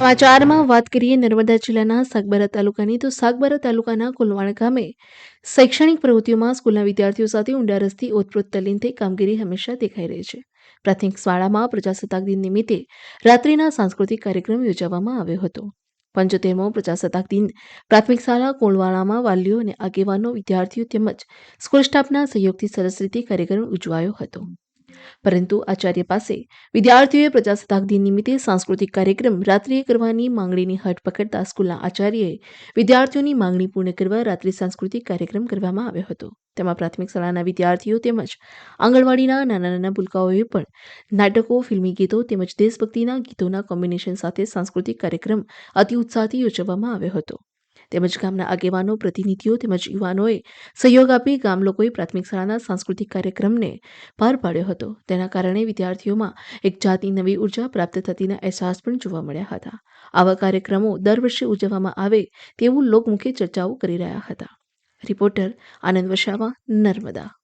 સમાચારમાં વાત કરીએ નર્મદા જિલ્લાના સાગબારા તાલુકાની, તો સાગબારા તાલુકાના કુલવાણ ગામે શૈક્ષણિક પ્રવૃત્તિઓમાં સ્કૂલના વિદ્યાર્થીઓ સાથે ઊંડા રસથી ઓતપ્રોત તલ્લીન થઈ કામગીરી હંમેશા દેખાઈ રહી છે. પ્રાથમિક શાળામાં પ્રજાસત્તાક દિન નિમિત્તે રાત્રિના સાંસ્કૃતિક કાર્યક્રમ યોજવામાં આવ્યો હતો. પંચોતેરમો પ્રજાસત્તાક દિન પ્રાથમિક શાળા કોળવાળામાં વાલીઓ અને આગેવાનો, વિદ્યાર્થીઓ તેમજ સ્કૂલ સ્ટાફના સહયોગથી સરસ રીતે કાર્યક્રમ ઉજવાયો હતો. પરંતુ આચાર્ય પાસે વિદ્યાર્થીઓએ પ્રજાસત્તાક દિન નિમિત્તે સાંસ્કૃતિક કાર્યક્રમ રાત્રિએ કરવાની માંગણીની હટ પકડતા સ્કૂલના આચાર્યએ વિદ્યાર્થીઓની માંગણી પૂર્ણ કરવા રાત્રિ સાંસ્કૃતિક કાર્યક્રમ કરવામાં આવ્યો હતો. તેમાં પ્રાથમિક શાળાના વિદ્યાર્થીઓ તેમજ આંગણવાડીના નાના નાના ભૂલકાઓએ પણ નાટકો, ફિલ્મી ગીતો તેમજ દેશભક્તિના ગીતોના કોમ્બિનેશન સાથે સાંસ્કૃતિક કાર્યક્રમ અતિ ઉત્સાહથી યોજવામાં આવ્યો હતો. તેમજ ગામના આગેવાનો, પ્રતિનિધિઓ તેમજ યુવાનોએ સહયોગ આપી ગામ લોકોએ પ્રાથમિક શાળાના સાંસ્કૃતિક કાર્યક્રમને પાર પાડ્યો હતો. તેના કારણે વિદ્યાર્થીઓમાં એક જાતની નવી ઊર્જા પ્રાપ્ત થતીના અહેસાસ પણ જોવા મળ્યા હતા. આવા કાર્યક્રમો દર વર્ષે ઉજવવામાં આવે તેવું લોકમુખે ચર્ચાઓ કરી રહ્યા હતા. રિપોર્ટર આનંદ વસાવા, નર્મદા.